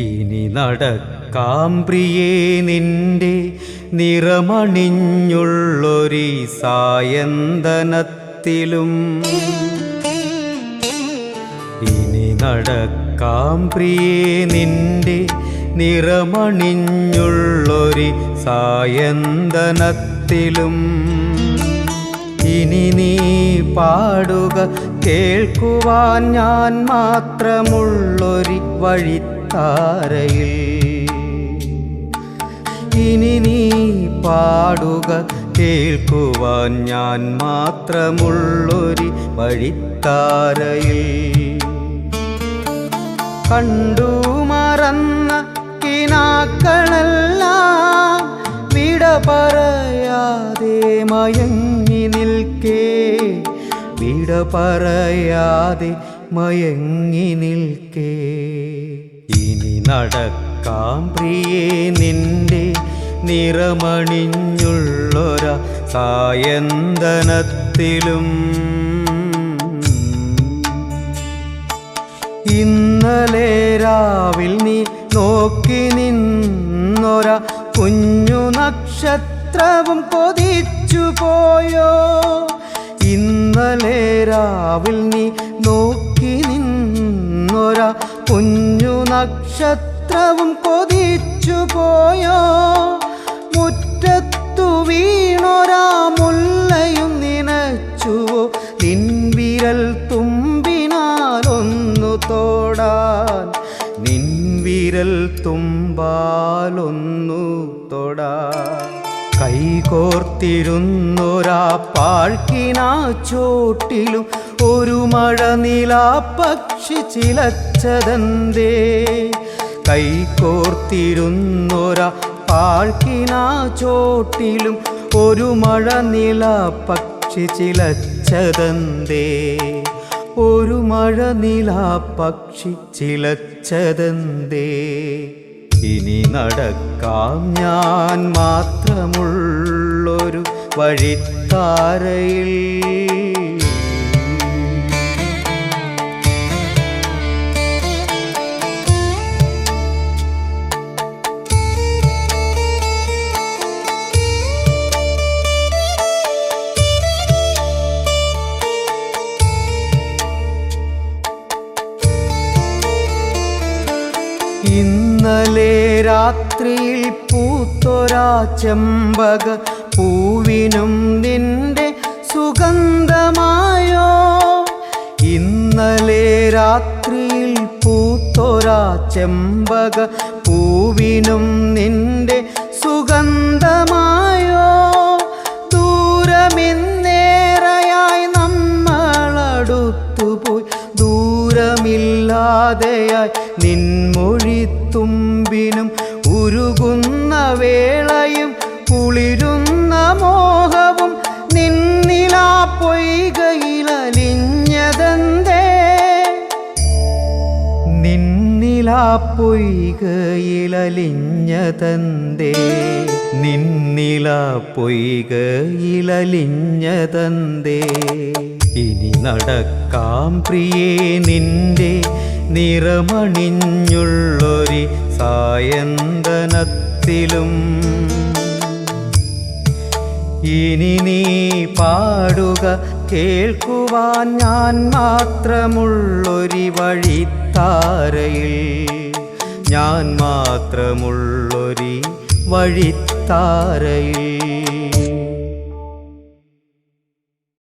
ഇനി നടക്കാം പ്രിയേ നിന്റെ നിറമണിഞ്ഞുള്ളൊരി സായന്തനത്തിലും. ഇനി നടക്കാം പ്രിയേ നിന്റെ നിറമണിഞ്ഞുള്ളൊരി സായന്തനത്തിലും. ഇനി നീ പാടുക കേൾക്കുവാൻ ഞാൻ മാത്രമുള്ളൊരു വഴിത്താരയിൽ. ഇനി നീ പാടുക കേൾക്കുവാൻ ഞാൻ മാത്രമുള്ളൊരു വഴിത്താരയിൽ. കണ്ടു മറന്ന കിനാക്കളെല്ലാം വിട പറയാതെ മയങ്ങി നിൽക്കേ. വിട പറയാതെ മയങ്ങി നിൽക്കേ. ഇനി നടക്കാം പ്രിയേ നിന്റെ നിറമണിഞ്ഞുള്ളൊര സായന്തനത്തിലും. ഇന്നലെ രാവിൽ നീ നോക്കി നിന്നൊര കുഞ്ഞു നക്ഷത്രവും കൊതിച്ചു പോയോ? ഇന്നലെ രാവിൽ നീ നോക്കി നിന്നൊരാ കുഞ്ഞു നക്ഷത്രവും കൊതിച്ചു പോയോ? മുറ്റത്തു വീണൊരാ മുല്ലയും നിനച്ചുവോ? നിൻവിരൽ തുമ്പിനാലൊന്നു തോടാൻ നിൻവിരൽ തുമ്പാലൊന്നു തൊടാൻ. കൈകോർത്തിരുന്നൊരാ ചോട്ടിലും ഒരു മഴ പക്ഷി ചിലച്ചതന്തേ? കൈകോർത്തിരുന്നൊരാ പാഴ്ക്കിനാ ചോട്ടിലും ഒരു മഴ പക്ഷി ചിലച്ചതന്തേ? ഒരു മഴ പക്ഷി ചിലച്ചതന്തേ? ഇനി നടക്കാം. ഞാൻ മാത്രമുള്ളൊരു വഴിത്താരയിൽ. ഇന്നലെ രാത്രിയിൽ പൂത്തൊരാ ചെമ്പക പൂവിനും നിന്റെ സുഗന്ധമായോ? ഇന്നലെ രാത്രിയിൽ പൂത്തൊരാ ചെമ്പക പൂവിനും നിന്റെ സുഗന്ധമായോ? ദൂരമില്ലാതെയായി നിൻമൊഴിത്തുമ്പിനും ഉരുകുന്ന വേളയും കുളിരുന്ന മോഹവും നിന്നിലാ പൊയ്കയിലലിഞ്ഞതന്തേ നിന്നിലാ പൊയ്കയിലലിഞ്ഞതന്തേ നിന്നിലാ പൊയ്കയിലലിഞ്ഞതന്തേ ഇനി നടക്കാം പ്രിയേ നിന്റെ നിറമണിഞ്ഞുള്ളൊരി സായന്തനത്തിലും ഇനി നീ പാടുക കേൾക്കുവാൻ ഞാൻ മാത്രമുള്ളൊരു വഴിത്താരയിൽ. ഞാൻ മാത്രമുള്ളൊരു വഴിത്താരയിൽ.